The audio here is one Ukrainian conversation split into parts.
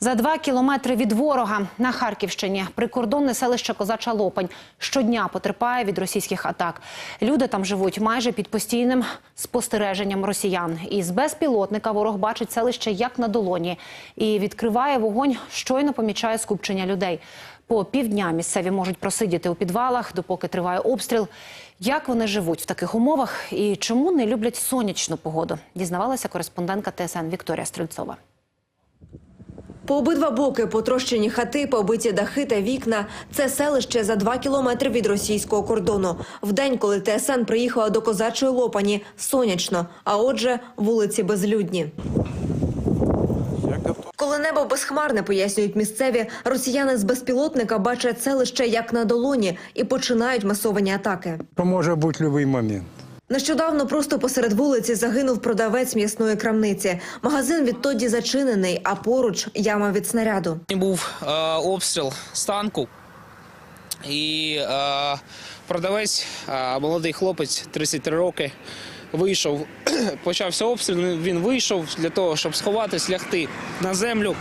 За два кілометри від ворога на Харківщині прикордонне селище Козача Лопань щодня потерпає від російських атак. Люди там живуть майже під постійним спостереженням росіян. Із безпілотника ворог бачить селище як на долоні і відкриває вогонь, щойно помічає скупчення людей. По півдня місцеві можуть просидіти у підвалах, допоки триває обстріл. Як вони живуть в таких умовах і чому не люблять сонячну погоду? Дізнавалася кореспондентка ТСН Вікторія Стрельцова. По обидва боки потрощені хати, побиті дахи та вікна. Це селище за два кілометри від російського кордону. В день, коли ТСН приїхала до козачої лопані, сонячно, а отже, вулиці безлюдні. Коли небо безхмарне, пояснюють місцеві, росіяни з безпілотника бачать селище як на долоні і починають масовані атаки. Може бути будь-який момент. Нещодавно просто посеред вулиці загинув продавець м'ясної крамниці. Магазин відтоді зачинений, а поруч яма від снаряду. Був е, обстріл з танку, і е, продавець, е, молодий хлопець, 33 роки, вийшов. Почався обстріл. Він вийшов для того, щоб сховатись, лягти на землю.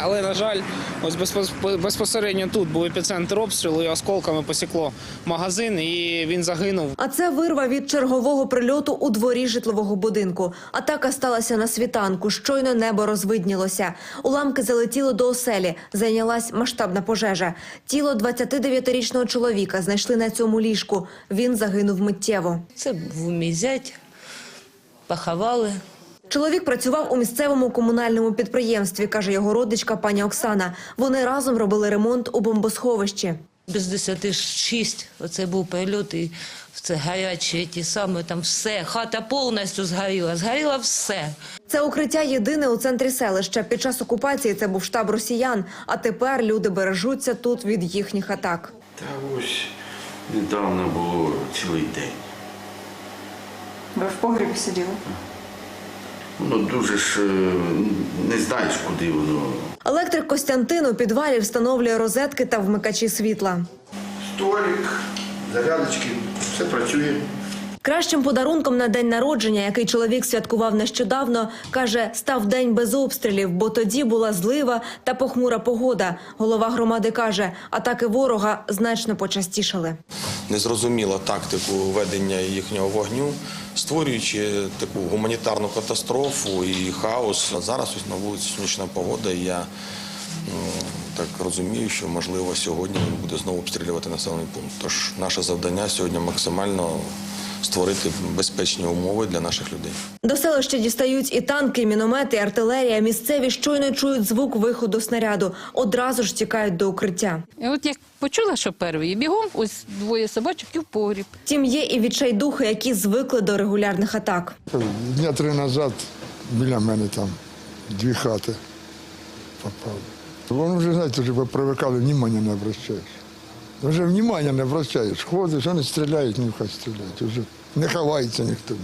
Але, на жаль, ось безпос- безпосередньо тут був епіцентр обстрілу, і осколками посікло магазин, і він загинув. А це вирва від чергового прильоту у дворі житлового будинку. Атака сталася на світанку. Щойно небо розвиднілося. Уламки залетіли до оселі. Зайнялась масштабна пожежа. Тіло 29-річного чоловіка знайшли на цьому ліжку. Він загинув миттєво. Це був мій зять, поховали. Чоловік працював у місцевому комунальному підприємстві, каже його родичка пані Оксана. Вони разом робили ремонт у бомбосховищі. Без 10 шість оце був прильот, і це гарячі ті самі, там все, хата повністю згоріла, згоріло все. Це укриття єдине у центрі селища. Під час окупації це був штаб росіян. А тепер люди бережуться тут від їхніх атак. Та ось недавно було цілий день. Ви в погрібі сиділи? Ну дуже ж е, не знаєш, куди воно. Електрик Костянтин у підвалі встановлює розетки та вмикачі світла. Столик, зарядочки, все працює. Кращим подарунком на день народження, який чоловік святкував нещодавно, каже, став день без обстрілів, бо тоді була злива та похмура погода. Голова громади каже, атаки ворога значно почастішали. незрозуміла тактику ведення їхнього вогню, створюючи таку гуманітарну катастрофу і хаос. Зараз ось на вулиці сонячна погода. І я так розумію, що можливо сьогодні він буде знову обстрілювати населений пункт. Тож наше завдання сьогодні максимально створити безпечні умови для наших людей. До селища дістають і танки, і міномети, і артилерія. Місцеві щойно чують звук виходу снаряду. Одразу ж тікають до укриття. І от як почула, що перший, бігом ось двоє собачок і в погріб. Втім, є і відчайдухи, які звикли до регулярних атак. Дня три назад біля мене там дві хати попали. Вони вже, знаєте, вже привикали, внимання не обращаєш. Вже внимання не обращаєш. Ходиш, вони стріляють, ну хай стріляють. Вже не ховається ніхто.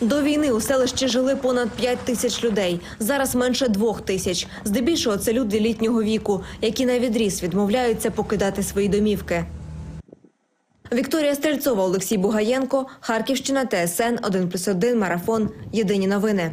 До війни у селищі жили понад 5 тисяч людей. Зараз менше двох тисяч. Здебільшого це люди літнього віку, які на відріз відмовляються покидати свої домівки. Вікторія Стрельцова, Олексій Бугаєнко, Харківщина, ТСН 1+,1, Марафон. Єдині новини.